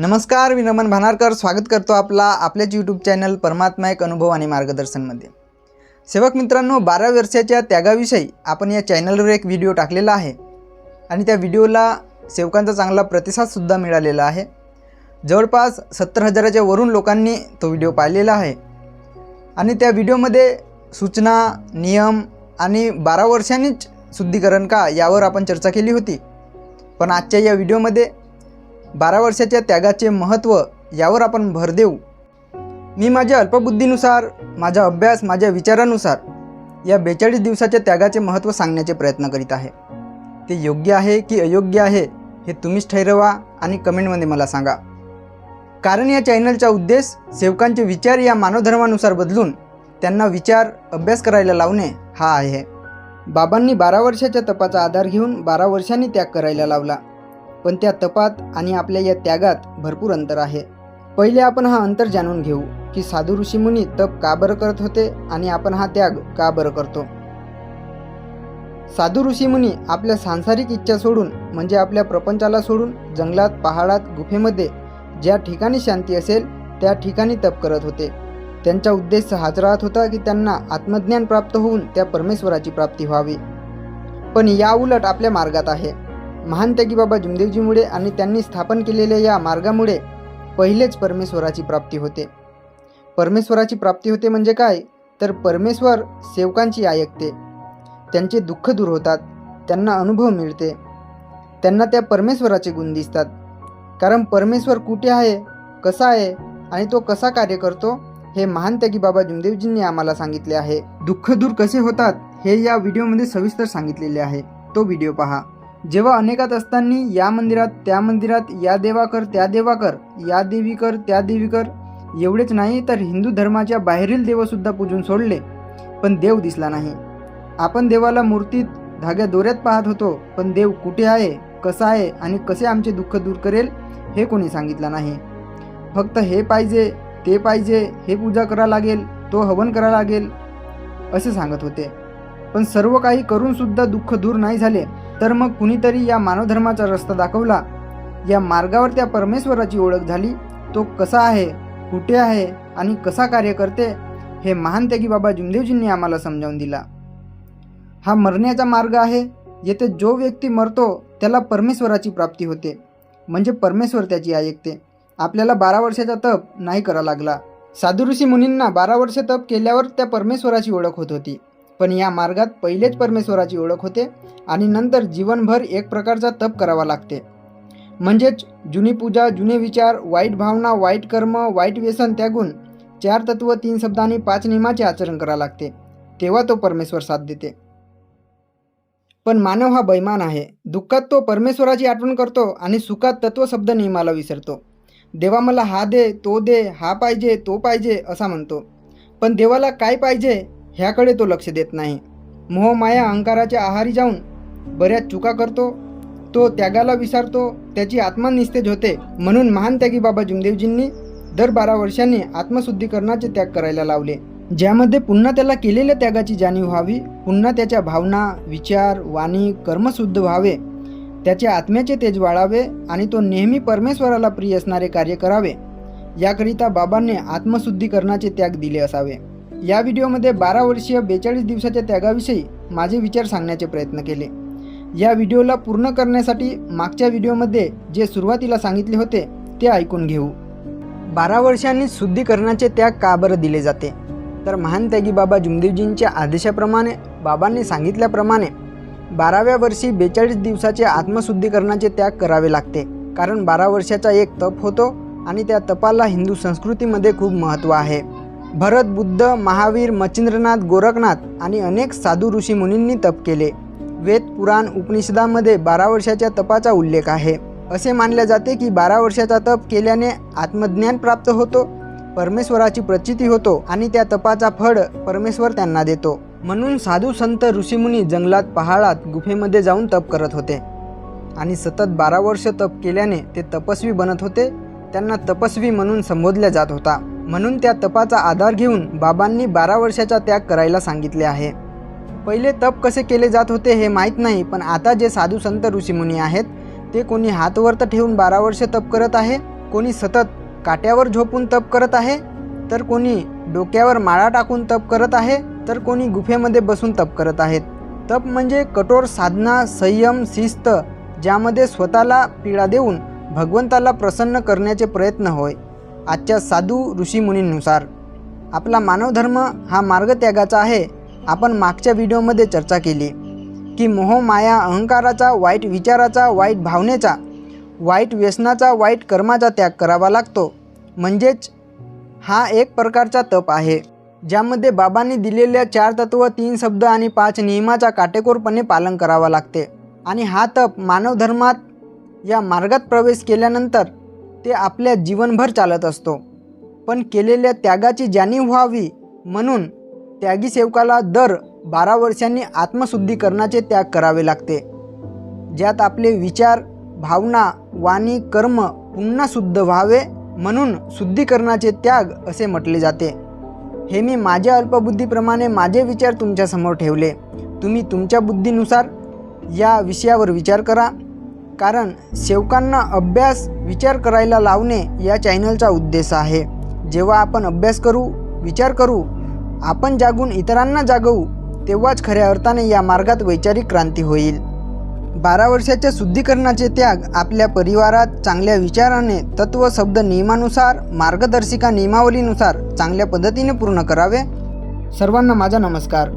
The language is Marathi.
नमस्कार मी नमन भानारकर. स्वागत करतो आपला आपल्याच यूट्यूब चॅनल परमात्मा एक अनुभव आणि मार्गदर्शनमध्ये. सेवक मित्रांनो बारा वर्षाच्या त्यागाविषयी आपण या चॅनलवर एक व्हिडिओ टाकलेला आहे. आणि त्या व्हिडिओला सेवकांचा चांगला प्रतिसादसुद्धा मिळालेला आहे. जवळपास सत्तर हजाराच्या वरून लोकांनी तो व्हिडिओ पाहिलेला आहे. आणि त्या व्हिडिओमध्ये सूचना नियम आणि बारा वर्षांनीच शुद्धीकरण का यावर आपण चर्चा केली होती. पण आजच्या या व्हिडिओमध्ये बारा वर्षाच्या त्यागाचे महत्त्व यावर आपण भर देऊ. मी माझ्या अल्पबुद्धीनुसार माझा अभ्यास माझ्या विचारानुसार या बेचाळीस दिवसाच्या त्यागाचे महत्त्व सांगण्याचे प्रयत्न करीत आहे. ते योग्य आहे की अयोग्य आहे हे तुम्हीच ठरवा आणि कमेंटमध्ये मला सांगा. कारण या चॅनलचा उद्देश सेवकांचे विचार या मानवधर्मानुसार बदलून त्यांना विचार अभ्यास करायला लावणे हा आहे. बाबांनी बारा वर्षाच्या तपाचा आधार घेऊन बारा वर्षांनी त्याग करायला लावला. पण त्या तपात आणि आपल्या या त्यागात भरपूर अंतर आहे. पहिले आपण हा अंतर जाणून घेऊ की साधू ऋषीमुनी तप का बरं करत होते आणि आपण हा त्याग का बरं करतो? साधू ऋषीमुनी आपल्या सांसारिक इच्छा सोडून म्हणजे आपल्या प्रपंचाला सोडून जंगलात पहाडात गुफेमध्ये ज्या ठिकाणी शांती असेल त्या ठिकाणी तप करत होते. त्यांचा उद्देश हाच राहत होता की त्यांना आत्मज्ञान प्राप्त होऊन त्या परमेश्वराची प्राप्ती व्हावी. पण या उलट आपल्या मार्गात आहे. महान त्यागी बाबा जुमदेवजीमुळे आणि त्यांनी स्थापन केलेल्या या मार्गामुळे पहिलेच परमेश्वराची प्राप्ती होते. परमेश्वराची प्राप्ती होते म्हणजे काय? तर परमेश्वर सेवकांची ऐकते त्यांचे दुःख दूर होतात. त्यांना अनुभव मिळते. त्यांना त्या परमेश्वराचे गुण दिसतात. कारण परमेश्वर कुठे आहे? कसा आहे? आणि तो कसा कार्य करतो? हे महान त्यागी बाबा जुमदेवजींनी आम्हाला सांगितले आहे. दुःख दूर कसे होतात? हे या व्हिडिओमध्ये सविस्तर सांगितलेले आहे. तो व्हिडिओ पहा. जेव्हा अनेकात असताना या मंदिरात त्या मंदिरात या देवा कर त्या देवा कर या देवी कर त्या देवी कर एवढेच नाही तर हिंदू धर्माच्या बाहेरील देवसुद्धा पूजून सोडले पण देव दिसला नाही. आपण देवाला मूर्तीत धाग्या दोऱ्यात पाहत होतो पण देव कुठे आहे कसा आहे आणि कसे आमचे दुःख दूर करेल हे कोणी सांगितलं नाही. फक्त हे पाहिजे ते पाहिजे हे पूजा करा लागेल तो हवन करा लागेल असे सांगत होते. पण सर्व काही करूनसुद्धा दुःख दूर नाही झाले. तर मग कुणीतरी या मानवधर्माचा रस्ता दाखवला. या मार्गावर त्या परमेश्वराची ओळख झाली. तो कसा आहे कुठे आहे आणि कसा कार्य करते हे महान त्यागी बाबा जुमदेवजींनी आम्हाला समजावून दिला. हा मरण्याचा मार्ग आहे. येथे जो व्यक्ती मरतो त्याला परमेश्वराची प्राप्ती होते. म्हणजे परमेश्वर त्याची ऐकते. आपल्याला बारा वर्षाचा तप नाही करा लागला. साधुऋषी मुनींना बारा वर्ष तप केल्यावर त्या परमेश्वराची ओळख होत होती. पण या मार्गात पहिलेच परमेश्वराची ओळख होते आणि नंतर जीवनभर एक प्रकारचा तप करावा लागते. म्हणजेच जुनी पूजा जुने विचार वाईट भावना वाईट कर्म वाईट व्यसन त्यागून चार तत्व तीन शब्द आणि पाच नियमाचे आचरण करावे लागते. तेव्हा तो परमेश्वर साथ देते. पण मानव हा बैमान आहे. दुःखात तो परमेश्वराची आठवण करतो आणि सुखात तत्व शब्द नियमाला विसरतो. देवा मला हा दे तो दे हा पाहिजे तो पाहिजे असा म्हणतो. पण देवाला काय पाहिजे? ह्याकडे तो लक्ष देत नाही. मोहमाया अहंकाराच्या आहारी जाऊन बऱ्याच चुका करतो. तो त्यागाला विसारतो. त्याची आत्मा निस्तेज होते. म्हणून महान त्यागी बाबा जुमदेवजींनी दर बारा वर्षांनी आत्मशुद्धीकरणाचे त्याग करायला लावले. ज्यामध्ये पुन्हा त्याला केलेल्या त्यागाची जाणीव व्हावी पुन्हा त्याच्या भावना विचार वाणी कर्मशुद्ध व्हावे त्याच्या आत्म्याचे तेज वाढावे आणि तो नेहमी परमेश्वराला प्रिय असणारे कार्य करावे याकरिता बाबांनी आत्मशुद्धीकरणाचे त्याग दिले असावे. या व्हिडिओमध्ये बारा वर्षीय बेचाळीस दिवसाच्या त्यागाविषयी माझे विचार सांगण्याचे प्रयत्न केले. या व्हिडिओला पूर्ण करण्यासाठी मागच्या व्हिडिओमध्ये जे सुरुवातीला सांगितले होते ते ऐकून घेऊ. बारा वर्षांनी शुद्धीकरणाचे त्याग का बरं दिले जाते? तर महान त्यागी बाबा जुमदेवजींच्या आदेशाप्रमाणे बाबांनी सांगितल्याप्रमाणे बाराव्या वर्षी बेचाळीस दिवसाचे आत्मशुद्धीकरणाचे त्याग करावे लागते. कारण बारा वर्षाचा एक तप होतो आणि त्या तपाला हिंदू संस्कृतीमध्ये खूप महत्त्व आहे. भरत बुद्ध महावीर मच्छिंद्रनाथ गोरखनाथ आणि अनेक साधू ऋषी मुनींनी तप केले. वेद पुराण उपनिषदामध्ये बारा वर्षाच्या तपाचा उल्लेख आहे. असे मानले जाते की बारा वर्षाचा तप केल्याने आत्मज्ञान प्राप्त होतो परमेश्वराची प्रचिती होतो आणि त्या तपाचा फळ परमेश्वर त्यांना देतो. म्हणून साधू संत ऋषीमुनी जंगलात पहाडात गुफेमध्ये जाऊन तप करत होते. आणि सतत बारा वर्ष तप केल्याने ते तपस्वी बनत होते. त्यांना तपस्वी म्हणून संबोधल्या जात होता. म्हणून त्या तपाचा आधार घेऊन बाबांनी बारा वर्षाचा त्याग करायला सांगितले आहे. पहिले तप कसे केले जात होते हे माहीत नाही पण आता जे साधू संत ऋषीमुनी आहेत ते कोणी हातवर तर ठेवून बारा वर्ष तप करत आहे कोणी सतत काट्यावर झोपून तप करत आहे तर कोणी डोक्यावर माळा टाकून तप करत आहे तर कोणी गुफेमध्ये बसून तप करत आहेत. तप म्हणजे कठोर साधना संयम शिस्त ज्यामध्ये स्वतःला पीडा देऊन भगवंताला प्रसन्न करण्याचे प्रयत्न होय. आजच्या साधू ऋषीमुनींनुसार आपला मानवधर्म हा मार्गत्यागाचा आहे आपण मागच्या व्हिडिओमध्ये चर्चा केली की मोह माया अहंकाराचा वाईट विचाराचा वाईट भावनेचा वाईट व्यसनाचा वाईट कर्माचा त्याग करावा लागतो. म्हणजेच हा एक प्रकारचा तप आहे ज्यामध्ये बाबांनी दिलेल्या चार तत्व तीन शब्द आणि पाच नियमाचा काटेकोरपणे पालन करावा लागते. आणि हा तप मानवधर्मात या मार्गात प्रवेश केल्यानंतर ते आपल्या जीवनभर चालत असतो. पण केलेल्या त्यागाची जाणीव व्हावी म्हणून त्यागी सेवकाला दर बारा वर्षांनी आत्मशुद्धीकरणाचे त्याग करावे लागते. ज्यात आपले विचार भावना वाणी कर्म पुन्हा शुद्ध व्हावे म्हणून शुद्धीकरणाचे त्याग असे म्हटले जाते. हे मी माझ्या अल्पबुद्धीप्रमाणे माझे विचार तुमच्यासमोर ठेवले. तुम्ही तुमच्या बुद्धीनुसार या विषयावर विचार करा. कारण सेवकांना अभ्यास विचार करायला लावणे या चॅनलचा उद्देश आहे. जेव्हा आपण अभ्यास करू विचार करू आपण जागून इतरांना जागवू तेव्हाच खऱ्या अर्थाने या मार्गात वैचारिक क्रांती होईल. बारा वर्षाच्या शुद्धीकरणाचे त्याग आपल्या परिवारात चांगल्या विचाराने तत्व शब्द नियमानुसार मार्गदर्शिका नियमावलीनुसार चांगल्या पद्धतीने पूर्ण करावे? सर्वांना माझा नमस्कार.